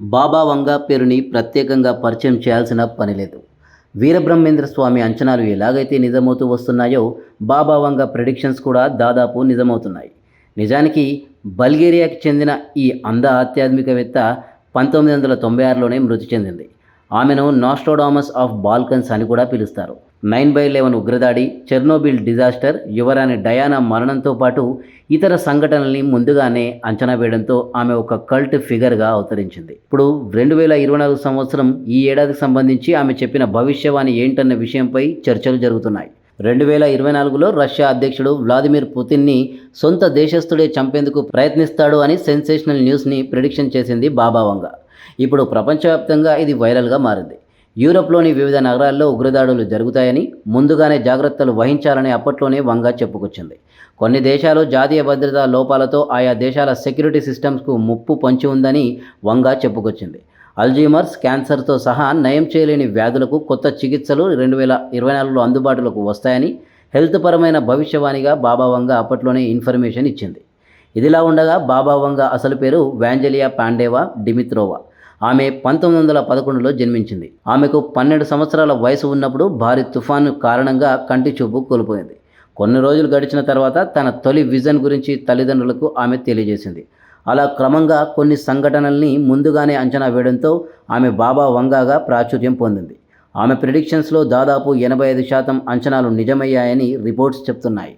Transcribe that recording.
బాబా వంగ పేరుని ప్రత్యేకంగా పరిచయం చేయాల్సిన పని లేదు. వీరబ్రహ్మేంద్ర స్వామి అంచనాలు ఎలాగైతే నిజమవుతూ వస్తున్నాయో బాబా వంగ ప్రెడిక్షన్స్ కూడా దాదాపు నిజమవుతున్నాయి. నిజానికి బల్గేరియాకి చెందిన ఈ అంధ ఆధ్యాత్మికవేత్త పంతొమ్మిది వందల తొంభై ఆరులోనే మృతి చెందింది. ఆమెను నాస్టోడామస్ ఆఫ్ బాల్కన్స్ అని కూడా పిలుస్తారు. నైన్ బై లెవెన్ ఉగ్రదాడి చెర్నోబిల్ డిజాస్టర్ యువరాణి డయానా మరణంతో పాటు ఇతర సంఘటనల్ని ముందుగానే అంచనా వేయడంతో ఆమె ఒక కల్ట్ ఫిగర్గా అవతరించింది. ఇప్పుడు రెండు వేల ఇరవై నాలుగు సంవత్సరం ఈ ఏడాదికి సంబంధించి ఆమె చెప్పిన భవిష్యవాణి ఏంటన్న విషయంపై చర్చలు జరుగుతున్నాయి. రెండు వేల ఇరవై నాలుగులో రష్యా అధ్యక్షుడు వ్లాదిమిర్ పుతిన్ని సొంత దేశస్థుడే చంపేందుకు ప్రయత్నిస్తాడు అని సెన్సేషనల్ న్యూస్ని ప్రిడిక్షన్ చేసింది బాబావంగా ఇప్పుడు ప్రపంచవ్యాప్తంగా ఇది వైరల్గా మారింది. యూరప్లోని వివిధ నగరాల్లో ఉగ్రదాడులు జరుగుతాయని ముందుగానే జాగ్రత్తలు వహించాలని అప్పట్లోనే వంగ చెప్పుకొచ్చింది. కొన్ని దేశాలు జాతీయ భద్రతా లోపాలతో ఆయా దేశాల సెక్యూరిటీ సిస్టమ్స్కు ముప్పు పొంచి ఉందని వంగ చెప్పుకొచ్చింది. అల్జీమర్స్ క్యాన్సర్తో సహా నయం చేయలేని వ్యాధులకు కొత్త చికిత్సలు రెండు వేల ఇరవై నాలుగులో అందుబాటులోకి వస్తాయని హెల్త్ పరమైన భవిష్యవాణిగా బాబా వంగ అప్పట్లోనే ఇన్ఫర్మేషన్ ఇచ్చింది. ఇదిలా ఉండగా బాబా వంగ అసలు పేరు వ్యాంజలియా పాండేవా డిమిత్రోవా. ఆమె పంతొమ్మిది వందల పదకొండులో జన్మించింది. ఆమెకు పన్నెండు సంవత్సరాల వయసు ఉన్నప్పుడు భారీ తుఫాను కారణంగా కంటి చూపు కోల్పోయింది. కొన్ని రోజులు గడిచిన తర్వాత తన తొలి విజన్ గురించి తల్లిదండ్రులకు ఆమె తెలియజేసింది. అలా క్రమంగా కొన్ని సంఘటనల్ని ముందుగానే అంచనా వేయడంతో ఆమె బాబా వంగాగా ప్రాచుర్యం పొందింది. ఆమె ప్రిడిక్షన్స్లో దాదాపు ఎనభై ఐదు శాతం అంచనాలు నిజమయ్యాయని రిపోర్ట్స్ చెప్తున్నాయి.